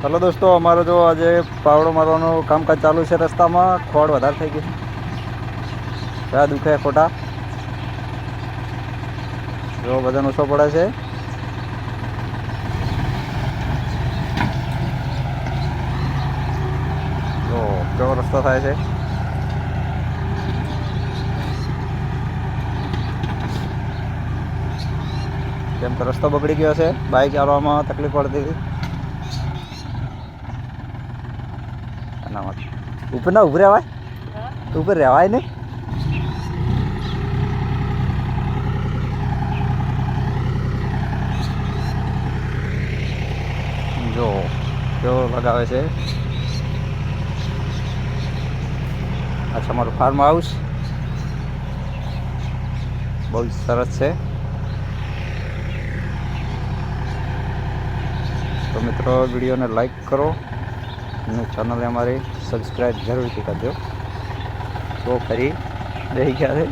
Hello દોસ્તો, અમારો જો આજે પાવડો મારવાનું કામકાજ ચાલુ છે રસ્તામાં. ખોડ વધારે થઈ ગઈ કયા દુખે ખોટા. જો વજન ઓછો પડે છે. જો, કેવો રસ્તો થાય છે. કેમ કે રસ્તો બગડી ગયો છે. બાઇક ચાલવામાં તકલીફ પડતી હતી. માટે ઉપર ના ઊભી રહેવાય? ઉપર રહેવાય નહીં? જો કેવો લગાવે છે? આ છે અમારું ફાર્મ હાઉસ બહુ જ સરસ છે. તો મિત્રો વિડીયોને લાઈક કરો. અને ચેનલને અમારી સબસ્ક્રાઈબ જરૂરથી કરજો. તો ફરી રહી ગયા